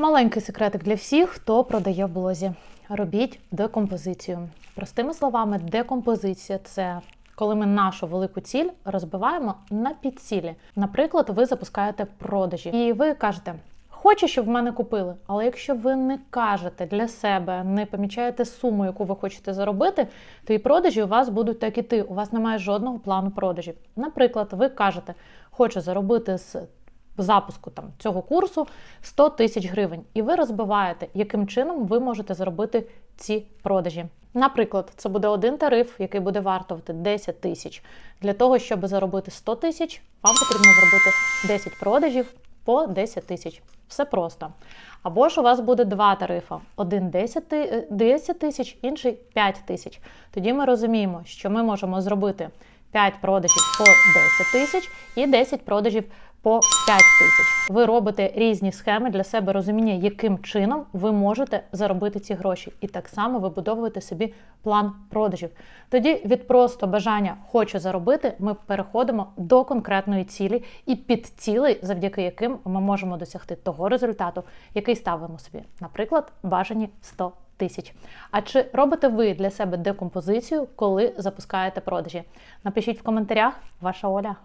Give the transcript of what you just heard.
Маленький секретик для всіх, хто продає в блозі. Робіть декомпозицію. Простими словами, декомпозиція це коли ми нашу велику ціль розбиваємо на підцілі. Наприклад, ви запускаєте продажі, і ви кажете. Хочу, щоб в мене купили, але якщо ви не кажете для себе, не помічаєте суму, яку ви хочете заробити, то і продажі у вас будуть так іти. У вас немає жодного плану продажів. Наприклад, ви кажете, хочу заробити з запуску там цього курсу 100 тисяч гривень, і ви розбиваєте, яким чином ви можете заробити ці продажі. Наприклад, це буде один тариф, який буде вартувати 10 тисяч. Для того, щоб заробити 100 тисяч, вам потрібно зробити 10 продажів по 10 тисяч. Все просто. Або ж у вас буде два тарифи: один 10 ти- е, 10 тисяч, інший 5 тисяч. Тоді ми розуміємо, що ми можемо зробити 5 продажів по 10 тисяч і 10 продажів по 5 тисяч. Ви робите різні схеми для себе розуміння, яким чином ви можете заробити ці гроші. І так само вибудовуєте собі план продажів. Тоді від просто бажання хочу заробити, ми переходимо до конкретної цілі і підцілей, завдяки яким ми можемо досягти того результату, який ставимо собі, наприклад, бажані 100 тисяч. А чи робите ви для себе декомпозицію, коли запускаєте продажі? Напишіть в коментарях, ваша Оля.